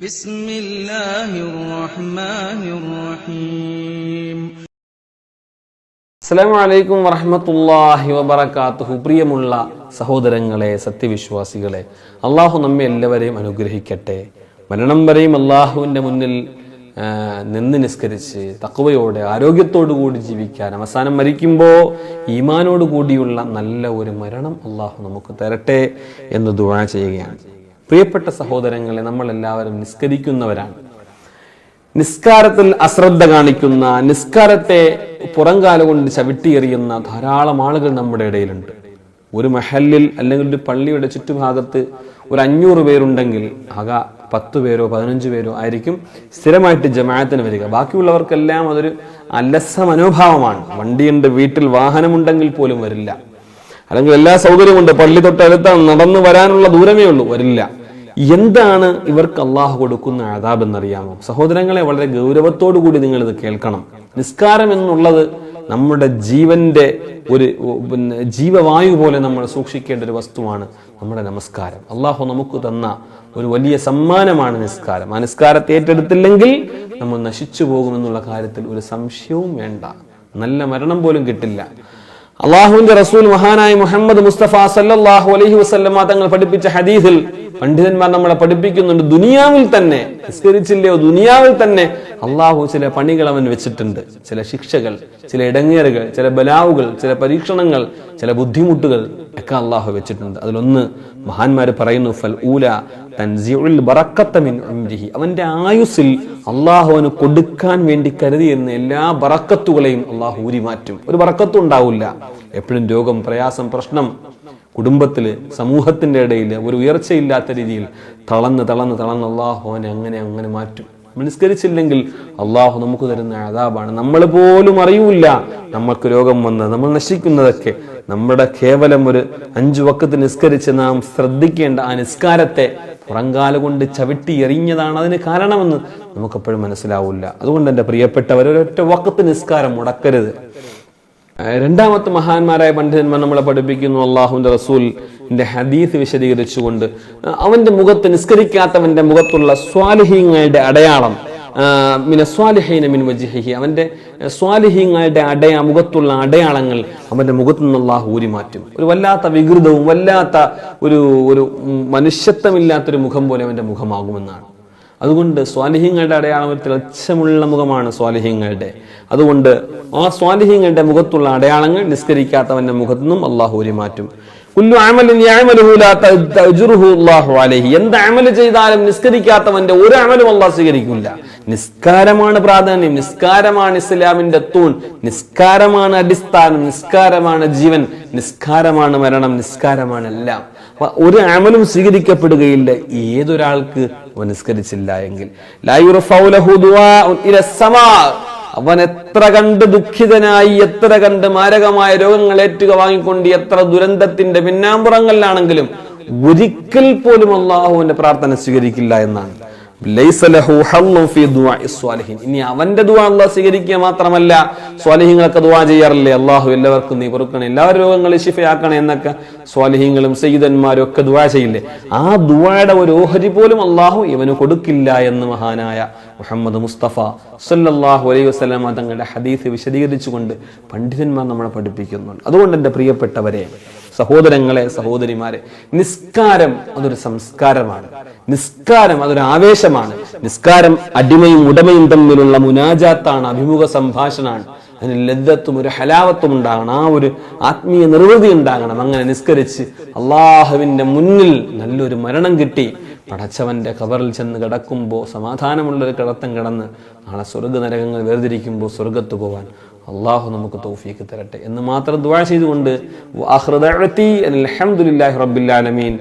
بسم الله الرحمن الرحيم അസ്സലാമു അലൈക്കും വറഹമത്തല്ലാഹി വബറകാതുഹു പ്രിയമുള്ള സഹോദരങ്ങളെ സത്യവിശ്വാസികളെ അള്ളാഹു നമ്മെ എല്ലാവരെയും അനുഗ്രഹിക്കട്ടെ മരണം വരെയും അള്ളാഹുവിൻ്റെ മുന്നിൽ ആ, നിന്ന് നിസ്കരിച്ച് തക്കവയോടെ ആരോഗ്യത്തോടു കൂടി ജീവിക്കാൻ അവസാനം മരിക്കുമ്പോൾ ഈമാനോട് കൂടിയുള്ള നല്ല ഒരു മരണം അള്ളാഹു നമുക്ക് തരട്ടെ എന്ന് ദുആ ചെയ്യുകയാണ് പ്രിയപ്പെട്ട സഹോദരങ്ങളെ നമ്മളെല്ലാവരും നിസ്കരിക്കുന്നവരാണ്. നിസ്കാരത്തിൽ അശ്രദ്ധ കാണിക്കുന്ന നിസ്കാരത്തെ പുറംകാല കൊണ്ട് ചവിട്ടിയെറിയുന്ന ധാരാളം ആളുകൾ നമ്മുടെ ഇടയിലുണ്ട്. ഒരു മഹലിൽ അല്ലെങ്കിൽ ഒരു പള്ളിയുടെ ചുറ്റുഭാഗത്ത് ഒരു അഞ്ഞൂറ് പേരുണ്ടെങ്കിൽ ആകെ പത്ത് പേരോ പതിനഞ്ച് പേരോ ആയിരിക്കും സ്ഥിരമായിട്ട് ജമാഅത്തിന് വരിക. ബാക്കിയുള്ളവർക്കെല്ലാം അതൊരു അലസ മനോഭാവമാണ്. വണ്ടിയുണ്ട് വീട്ടിൽ വാഹനമുണ്ടെങ്കിൽ പോലും വരില്ല. അല്ലെങ്കിൽ എല്ലാ സൗകര്യമുണ്ട്. പള്ളി തൊട്ടടുത്താണ് നടന്നു വരാനുള്ള ദൂരമേ ഉള്ളൂ വരില്ല. എന്താണ് ഇവർക്ക് അള്ളാഹു കൊടുക്കുന്ന ആദാബ് എന്നറിയാമോ സഹോദരങ്ങളെ വളരെ ഗൗരവത്തോടു കൂടി നിങ്ങൾ ഇത് കേൾക്കണം. നിസ്കാരം എന്നുള്ളത് നമ്മുടെ ജീവന്റെ ഒരു പിന്നെ ജീവവായു പോലെ നമ്മൾ സൂക്ഷിക്കേണ്ട ഒരു വസ്തുവാണ് നമ്മുടെ നമസ്കാരം. അള്ളാഹു നമുക്ക് തന്ന ഒരു വലിയ സമ്മാനമാണ് നിസ്കാരം. ആ നിസ്കാരത്തെ ഏറ്റെടുത്തില്ലെങ്കിൽ നമ്മൾ നശിച്ചു പോകുമെന്നുള്ള കാര്യത്തിൽ ഒരു സംശയവും വേണ്ട. നല്ല മരണം പോലും കിട്ടില്ല. അള്ളാഹുവിന്റെ റസൂൽ മഹാനായ മുഹമ്മദ് മുസ്തഫ സല്ലാഹു അലഹി വസല്ലമ തങ്ങൾ പഠിപ്പിച്ച ഹദീസിൽ പണ്ഡിതന്മാർ നമ്മളെ പഠിപ്പിക്കുന്നുണ്ട്. ദുനിയാവിൽ തന്നെ നിസ്കരിച്ചില്ലയോ ദുനിയാവിൽ തന്നെ അള്ളാഹു ചില പണികൾ അവൻ വെച്ചിട്ടുണ്ട്. ചില ശിക്ഷകൾ ചില ഇടങ്ങേറുകൾ ചില ബലാവുകൾ ചില പരീക്ഷണങ്ങൾ ചില ബുദ്ധിമുട്ടുകൾ ഒക്കെ അള്ളാഹു വെച്ചിട്ടുണ്ട്. അതിലൊന്ന് മഹാന്മാര് പറയുന്നു ഫൽ ഊല തൻസിയുൽ ഉംരിഹി അവന്റെ ആയുസ്സിൽ അള്ളാഹു അവന് കൊടുക്കാൻ വേണ്ടി കരുതിയിരുന്ന എല്ലാ ബറക്കത്തുകളെയും അള്ളാഹു ഊരി മാറ്റും ഒരു ബറക്കത്തും ഉണ്ടാവില്ല. എപ്പോഴും രോഗം പ്രയാസം പ്രശ്നം കുടുംബത്തിൽ സമൂഹത്തിന്റെ ഇടയിൽ ഒരു ഉയർച്ചയില്ലാത്ത രീതിയിൽ തളന്ന് തളന്ന് തളന്ന് അള്ളാഹു അവനെ അങ്ങനെ അങ്ങനെ മാറ്റും. നിസ്കരിച്ചില്ലെങ്കിൽ അള്ളാഹു നമുക്ക് തരുന്ന അതാബാണ് നമ്മൾ പോലും അറിയൂല നമ്മൾക്ക് രോഗം വന്ന് നമ്മൾ നശിക്കുന്നതൊക്കെ. നമ്മുടെ കേവലം ഒരു അഞ്ചു വക്കത്ത് നിസ്കരിച്ച് നാം ശ്രദ്ധിക്കേണ്ട ആ നിസ്കാരത്തെ പുറങ്കാല കൊണ്ട് ചവിട്ടി എറിഞ്ഞതാണ് അതിന് കാരണമെന്ന് നമുക്കെപ്പോഴും മനസ്സിലാവില്ല. അതുകൊണ്ട് എന്റെ പ്രിയപ്പെട്ടവർ ഒരൊറ്റ വക്കത്ത് നിസ്കാരം മുടക്കരുത്. രണ്ടാമത്തെ മഹാന്മാരായ പണ്ഡിതന്മാർ നമ്മളെ പഠിപ്പിക്കുന്നു അള്ളാഹുവിന്റെ റസൂലിന്റെ ഹദീസ് വിശദീകരിച്ചുകൊണ്ട്. അവന്റെ മുഖത്ത് നിസ്കരിക്കാത്തവന്റെ മുഖത്തുള്ള സ്വാലിഹീങ്ങളുടെ അടയാളം മിന മിൻ സ്വാലിഹീങ്ങളുടെ അടയാ മുഖത്തുള്ള അടയാളങ്ങൾ അവന്റെ മുഖത്തു നിന്ന് ഊരി മാറ്റും ഒരു വല്ലാത്ത വികൃതവും വല്ലാത്ത ഒരു ഒരു മനുഷ്യത്വമില്ലാത്തൊരു മുഖം പോലെ അവന്റെ മുഖമാകുമെന്നാണ്. അതുകൊണ്ട് സ്വാലിഹ്യങ്ങളുടെ അടയാളം ഒരു തിളച്ചമുള്ള മുഖമാണ് സ്വാലിഹ്യങ്ങളുടെ. അതുകൊണ്ട് ആ സ്വാലിഹ്യങ്ങളുടെ മുഖത്തുള്ള അടയാളങ്ങൾ നിസ്കരിക്കാത്തവന്റെ മുഖത്തു നിന്നും അള്ളാഹു മാറ്റും കുല്ലു അലൈഹി. എന്ത് അമൽ ചെയ്താലും നിസ്കരിക്കാത്തവന്റെ ഒരു അമലും അള്ളാഹ് സ്വീകരിക്കില്ല. നിസ്കാരമാണ് പ്രാധാന്യം. നിസ്കാരമാണ് ഇസ്ലാമിന്റെ തൂൺ. നിസ്കാരമാണ് അടിസ്ഥാനം. നിസ്കാരമാണ് ജീവൻ. നിസ്കാരമാണ് മരണം. നിസ്കാരമാണ് എല്ലാം. ഒരു അമലും സ്വീകരിക്കപ്പെടുകയില്ല. ഏതൊരാൾക്ക് നിസ്കരിച്ചില്ല എങ്കിൽ. അവൻ എത്ര കണ്ട് ദുഃഖിതനായി എത്ര കണ്ട് മാരകമായ രോഗങ്ങൾ ഏറ്റുക വാങ്ങിക്കൊണ്ട് എത്ര ദുരന്തത്തിന്റെ പിന്നാമ്പുറങ്ങളിലാണെങ്കിലും ഒരിക്കൽ പോലും അള്ളാഹുവിന്റെ പ്രാർത്ഥന സ്വീകരിക്കില്ല എന്നാണ്. ഇനി അവന്റെ ദുആ അള്ളാഹ് സ്വീകരിക്കുക മാത്രമല്ല സ്വാലിഹിങ്ങളൊക്കെ ദുവാ ചെയ്യാറില്ലേ? അള്ളാഹു എല്ലാവർക്കും നീ പൊറുക്കണേ എല്ലാ രോഗങ്ങളും ശിഫയാക്കണേ എന്നൊക്കെ സ്വാലിഹിങ്ങളും സയ്യിദന്മാരും ഒക്കെ ദുവാ ചെയ്യില്ലേ? ആ ദുആയുടെ ഒരു ഓഹരി പോലും അള്ളാഹു ഇവന് കൊടുക്കില്ല എന്ന് മഹാനായ മുഹമ്മദ് മുസ്തഫ സല്ലാഹു അലൈഹി വസ്ലാമ തങ്ങളുടെ ഹദീസ് വിശദീകരിച്ചുകൊണ്ട് പണ്ഡിതന്മാർ നമ്മളെ പഠിപ്പിക്കുന്നുണ്ട്. അതുകൊണ്ട് എന്റെ പ്രിയപ്പെട്ടവരെ സഹോദരങ്ങളെ സഹോദരിമാരെ നിസ്കാരം അതൊരു സംസ്കാരമാണ്. നിസ്കാരം അതൊരു ആവേശമാണ്. നിസ്കാരം അടിമയും ഉടമയും തമ്മിലുള്ള മുനാജാത്താണ് അഭിമുഖ സംഭാഷണമാണ്. അതിന് ലദ്ദത്തും ഒരു ഹലാവത്തും ഉണ്ടാകണം. ആ ഒരു ആത്മീയ നിർവൃതി ഉണ്ടാകണം. അങ്ങനെ നിസ്കരിച്ച് അള്ളാഹുവിന്റെ മുന്നിൽ നല്ലൊരു മരണം കിട്ടി. പടച്ചവന്റെ കബറിൽ ചെന്ന് കിടക്കുമ്പോൾ സമാധാനമുള്ളൊരു കിടത്തം കിടന്ന് നാളെ സ്വർഗ നരകങ്ങൾ വേർതിരിക്കുമ്പോൾ സ്വർഗത്ത് പോവാൻ അള്ളാഹു നമുക്ക് തൗഫീക്ക് തരട്ടെ എന്ന് മാത്രം ദുആ ചെയ്തുകൊണ്ട് ദഅവതി അൽഹംദുലില്ലാഹി റബ്ബിൽ ആലമീൻ.